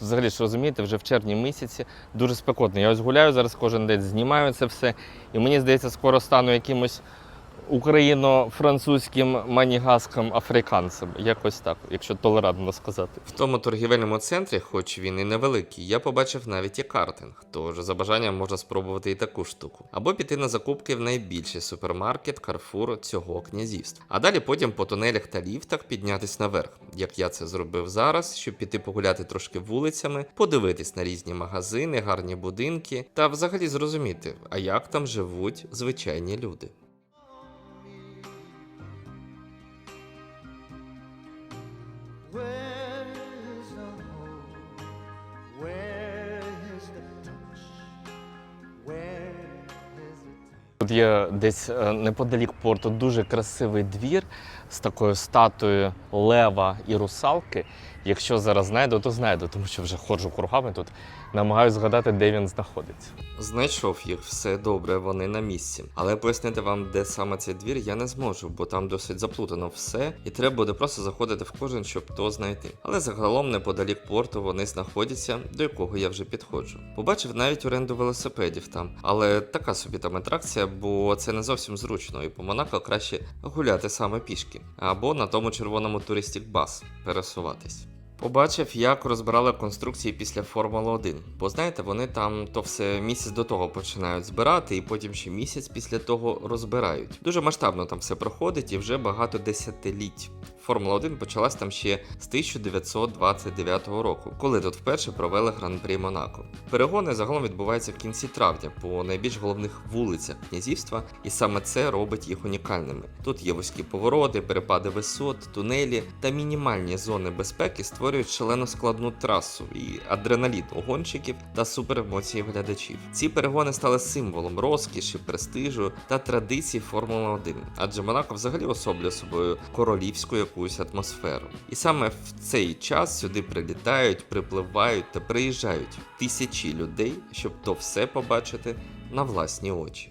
Взагалі ж розумієте, вже в червні місяці дуже спекотно. Я ось гуляю зараз кожен день, знімаю це все. І мені здається, скоро стану якимось україно-французьким манігаском африканцем. Якось так, якщо толерантно сказати. В тому торгівельному центрі, хоч він і невеликий, я побачив навіть і картинг. Тож за бажанням можна спробувати і таку штуку. Або піти на закупки в найбільший супермаркет Carrefour цього князівства. А далі потім по тунелях та ліфтах піднятись наверх, як я це зробив зараз, щоб піти погуляти трошки вулицями, подивитись на різні магазини, гарні будинки та взагалі зрозуміти, а як там живуть звичайні люди. Тут є десь е, неподалік порту дуже красивий двір з такою статуєю лева і русалки. Якщо зараз знайду, то знайду, тому що вже ходжу кругами тут, намагаюся згадати, де він знаходиться. Знайшов їх, все добре, вони на місці. Але пояснити вам, де саме цей двір, я не зможу, бо там досить заплутано все, і треба буде просто заходити в кожен, щоб то знайти. Але загалом неподалік порту вони знаходяться, до якого я вже підходжу. Побачив навіть оренду велосипедів там, але така собі там атракція, бо це не зовсім зручно, і по Монако краще гуляти саме пішки, або на тому червоному туристік бас пересуватись. Побачив, як розбирали конструкції після Формули 1. Бо знаєте, вони там то все місяць до того починають збирати, і потім ще місяць після того розбирають. Дуже масштабно там все проходить і вже багато десятиліть. Формула 1 почалась там ще з 1929 року, коли тут вперше провели гран-прі Монако. Перегони загалом відбуваються в кінці травня по найбільш головних вулицях князівства, і саме це робить їх унікальними. Тут є вузькі повороти, перепади висот, тунелі та мінімальні зони безпеки створюють шалено складну трасу і адреналін у гонщиків та суперемоції глядачів. Ці перегони стали символом розкіші, престижу та традицій Формули 1, адже Монако взагалі особлює собою королівську якусь атмосферу. І саме в цей час сюди прилітають, припливають та приїжджають тисячі людей, щоб то все побачити на власні очі.